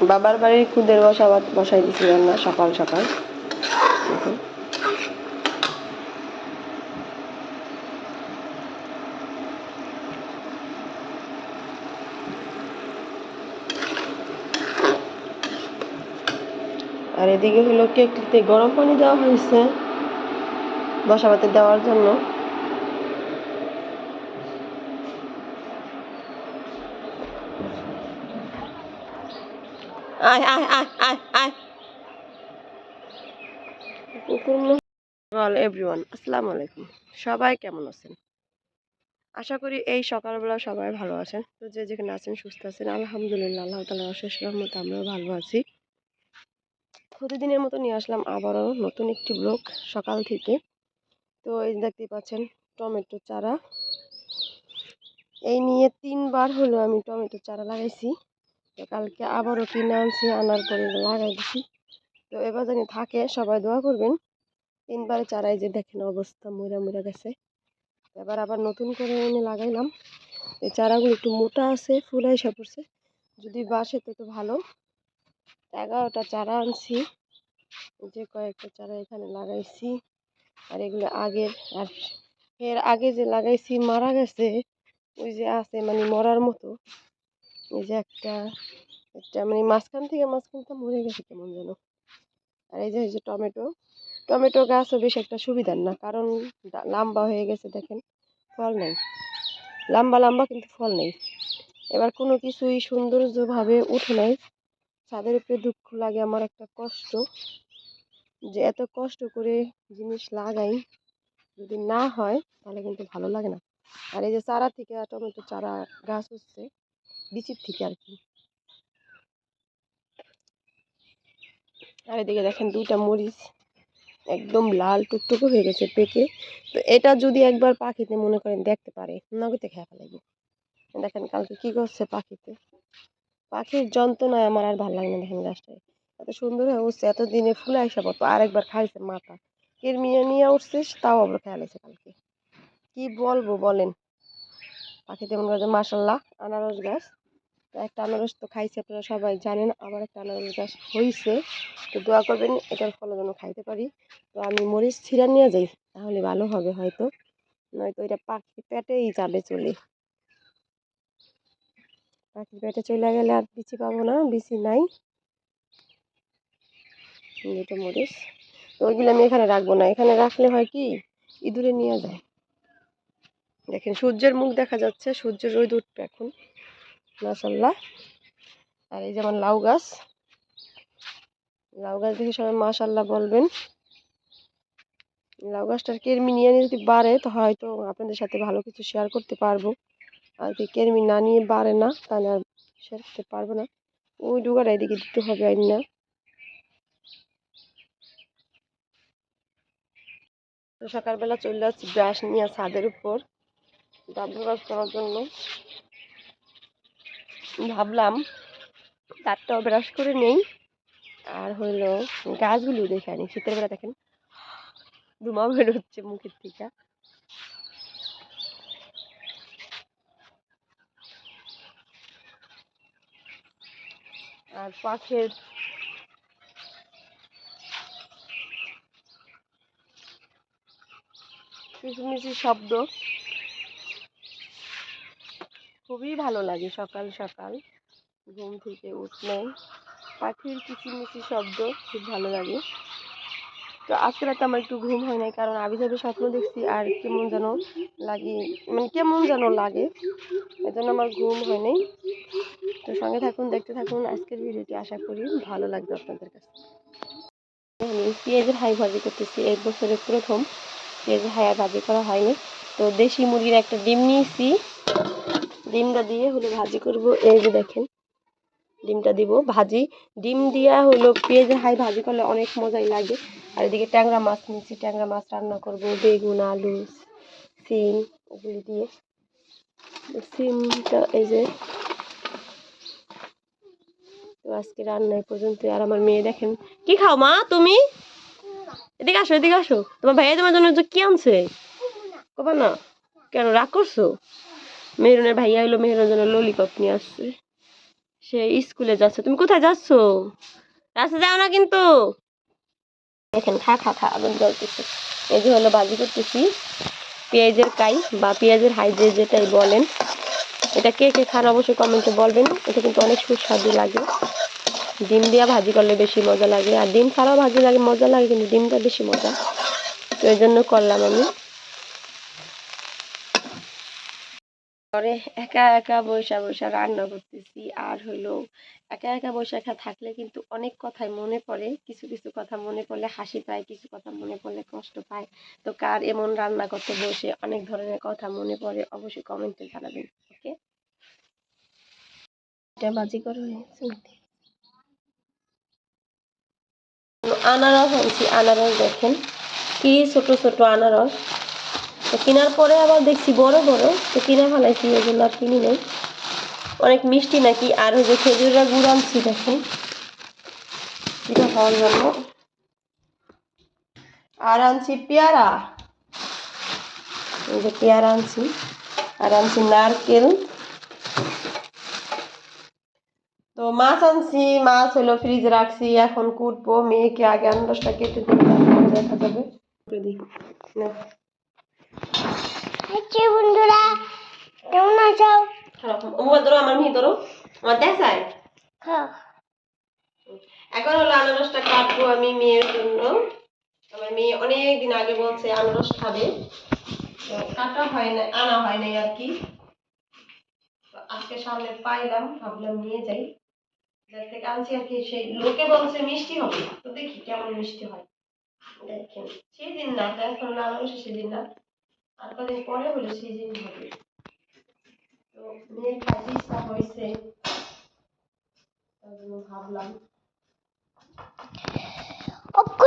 বাবার বাড়ির খুদের বসা বসাই দিছিলাম না সকাল সকাল। আর এদিকে হলো কেকটিতে গরম পানি দেওয়া হয়েছে বসা ভাতে দেওয়ার জন্য। সবাই কেমন আছেন? আশা করি এই সকালবেলা সবাই ভালো আছেন। তো যে যেখানে আছেন, সুস্থ আছেন, আলহামদুলিল্লাহ, আল্লাহ তালা অশেষ রহমত আমরাও ভালো আছি। প্রতিদিনের মতো নিয়ে আসলাম আবারও নতুন একটি ব্লগ সকাল থেকে। তো এই দেখতেই পাচ্ছেন, টমেটো চারা। এই নিয়ে তিনবার হলো আমি টমেটো চারা লাগাইছি। তো কালকে আবারও কিনে আনছি আনার পরে লাগাই দিছি। তো এবার জানি থাকে, সবাই দোয়া করবেন। তিনবারে চারাই যে দেখেন অবস্থা মরা মরা গেছে। এবার আবার নতুন করে এনে লাগাইলাম। এই চারাগুলো একটু মোটা আছে, ফুল এসে পড়ছে। যদি বাসে তো তো ভালো। এগারোটা চারা আনছি। যে কয়েকটা চারা এখানে লাগাইছি। আর এগুলো আগের, আর এর আগে যে লাগাইছি, মারা গেছে। ওই যে আছে মানে মরার মতো। এই যে একটা একটা মানে মাঝখান থেকে মাঝখানটা মরে গেছে কেমন যেন। আর এই যে এই যে টমেটো টমেটো গাছও বেশ একটা সুবিধার না, কারণ লম্বা হয়ে গেছে দেখেন, ফল নেই। লম্বা লম্বা কিন্তু ফল নেই। এবার কোনো কিছুই সৌন্দর্যভাবে উঠে নাই। ছাদের উপরে দুঃখ লাগে, আমার একটা কষ্ট যে এত কষ্ট করে জিনিস লাগাই, যদি না হয় তাহলে কিন্তু ভালো লাগে না। আর এই যে চারা থেকে, টমেটো চারা গাছ হচ্ছে বিচির থেকে আর কি আর এদিকে দেখেন দুইটা মরিচ একদম লাল টুকটুকু হয়ে গেছে পেকে। তো এটা যদি একবার পাখিতে মনে করেন দেখতে পারে, নগদে খেয়ে ফেলাইবে। দেখেন কালকে কি করছে পাখিতে। পাখির যন্ত্রণায় আমার আর ভালো লাগে না দেখেন গাছটায়। এত সুন্দর হয়ে উঠছে এত দিনে ফুলে আসা পড়তো, আরেকবার খাইছে মাথা। কেরমিয়ে নিয়ে উঠছিস তাও আবার খেয়ালাইছে কালকে। কি বলব বলেন? পাখি তেমন করে মাসাল্লাহ আনারস গাছ। একটা আনারস তো খাইছে, আপনারা সবাই জানেন আবার একটা আনারস গাছ হয়েছে তো দোয়া করবেন এটার ফল যেন খাইতে পারি। তো আমি মরিচ ছিঁড়া নিয়ে যাই, তাহলে ভালো হবে হয়তো। নয়তো এটা পাখির পেটেই যাবে চলে। পাখির পেটে চলে গেলে আর বিচি পাবো না, বিচি নাই। দুটো মরিচ। তো ওইগুলো আমি এখানে রাখব না, এখানে রাখলে হয় কি, ইঁদুরে নিয়ে যায়। দেখেন সূর্যের মুখ দেখা যাচ্ছে, সূর্যের রোদ উঠবে এখন। মাসাল্লাহ আর এই যেমন লাউ গাছ। লাউ গাছ দেখে সবাই মাশাল্লাহ বলবেন। লাউ গাছটার কেরমি নিয়ে যদি বাড়ে, তো হয়তো আপনাদের সাথে ভালো কিছু শেয়ার করতে পারব। আর যদি কেরমি না নিয়ে বাড়ে না, তাহলে আর শেয়ার করতে পারব না। ওই ডুগাটা এদিকে দিতে হবে আর না। সকালবেলা চলে যাচ্ছি ব্রাশ নিয়ে ছাদের উপর। ব্রাশ করার জন্য। ভাবলাম তারটাও ব্রাশ করে নেই। আর হইল গাছগুলো দেখে আনি, শীতের বেলা দেখেন। ধুমা বের হচ্ছে মুখের থেকে। আর পাখের কিচিমিচি শব্দ। খুবই ভালো লাগে সকাল সকাল। ঘুম থেকে উঠলে পাখির কিচিমিচি শব্দ খুব ভালো লাগে। তো আজকে রাতে আমার একটু ঘুম হয় নাই, কারণ আবি যাবে স্বপ্ন দেখছি আর কেমন যেন লাগে মানে কেমন যেন লাগে, এজন্য আমার ঘুম হয় নাই। তো সঙ্গে থাকুন, দেখতে থাকুন, আজকের ভিডিওটি আশা করি ভালো লাগবে আপনাদের কাছে। আমি পেঁয়াজের হাই ভাজি করতেছি, এক বছরের প্রথম পেঁয়াজের আর ভাজি করা হয়নি। তো দেশি মুরগির একটা ডিম নিয়েছি। ডিমটা দিয়ে হলো ভাজি করব। এই যে দেখেন, ডিমটা দিব, ভাজি। ডিম দিয়া হলো পেঁয়াজের হাই ভাজি করলে অনেক মজাই লাগে। আর এদিকে ট্যাংরা মাছ নিয়েছি, ট্যাংরা মাছ রান্না করব, বেগুন, আলু, সিম, ওগুলি দিয়ে। সিমটা এই যে আজকে রান্না পর্যন্ত আর আমার মেয়ে দেখেন, কি খাও মা তুমি? এদিকে আসো এদিকে আসো। তোমার ভাইয়া তোমার জন্য কি আনছে? কবা না। কেন, রাগ করছ? মেহরুনের ভাইয়া হইল মেহরুনের জন্য ললিপপ নিয়ে আসছে। সে স্কুলে যাচ্ছে। তুমি কোথায় যাচ্ছ? রাস্তা যাও না কিন্তু। দেখেন, খা খা খা, আগুন জ্বলতেছে। এই যে হলো ভাজি করতেছি। পেঁয়াজের কাই বা পেঁয়াজের হাইড্রে যেটাই বলেন, এটা কে কে খান অবশ্যই কমেন্টে বলবেন। এটা কিন্তু অনেক সুস্বাদু লাগে। ডিম দিয়া ভাজি করলে বেশি মজা লাগে। আর ডিম ছাড়াও ভাজি লাগে, মজা লাগে, কিন্তু ডিমটা বেশি মজা। তো এই জন্য করলাম আমি। পরে একা একা বসা বসা রান্না করতেছি। আর হলো একা একা বসে একা থাকলে কিন্তু অনেক কথাই মনে পড়ে। কিছু কিছু কথা মনে পড়লে হাসি পায়, কিছু কথা মনে পড়লে কষ্ট পায়। তো কার এমন রান্না করতে বসে অনেক ধরনের কথা মনে পড়ে, অবশ্যই কমেন্টে জানাবেন ওকে আনারস আনছি, আনারস দেখেন। কি ছোট ছোট আনারস। তো কেনার পরে আবার দেখছি বড় বড়, তো কিনে ফেলাইছি জন্য আর কিনি নাই। অনেক মিষ্টি নাকি, আর ওই যে খেজুরের গুড় আনছি দেখেন। এটা খাওয়ার জন্য। আর আনছি পেয়ারা। এই যে পেয়ারা আনছি, আর আনছি নারকেল। তো মাছ আনছি, মাছ হলো ফ্রিজে রাখছি, এখন কুটবো, মেয়েকে আগে আনারসটা কেটে দিই দেখা যাবে। দিই না। হচ্ছে বন্ধুরা কেমন আছো? মোবাইল ধরো আমার মেয়ে ধরো। আমার দেখায়। এখন হলো আনারসটা কাটবো আমি মেয়ের জন্য। আমার মেয়ে অনেক দিন আগে বলছে আনারস খাবে। তো কাটা হয় না আনা হয় নাই আর কি। আজকে সামনে পাইলাম ভাবলাম নিয়ে যাই। যার থেকে আনছি আর কি সেই লোকে বলছে মিষ্টি হবে তো দেখি কেমন মিষ্টি হয়। দেখেন সেদিন না এখন আনারসে সেদিন না। আর কদিন পরে হলে সিজন হবে। তো মেয়ের কাজে ইচ্ছা হয়েছে তার জন্য ভাবলাম। অক্ক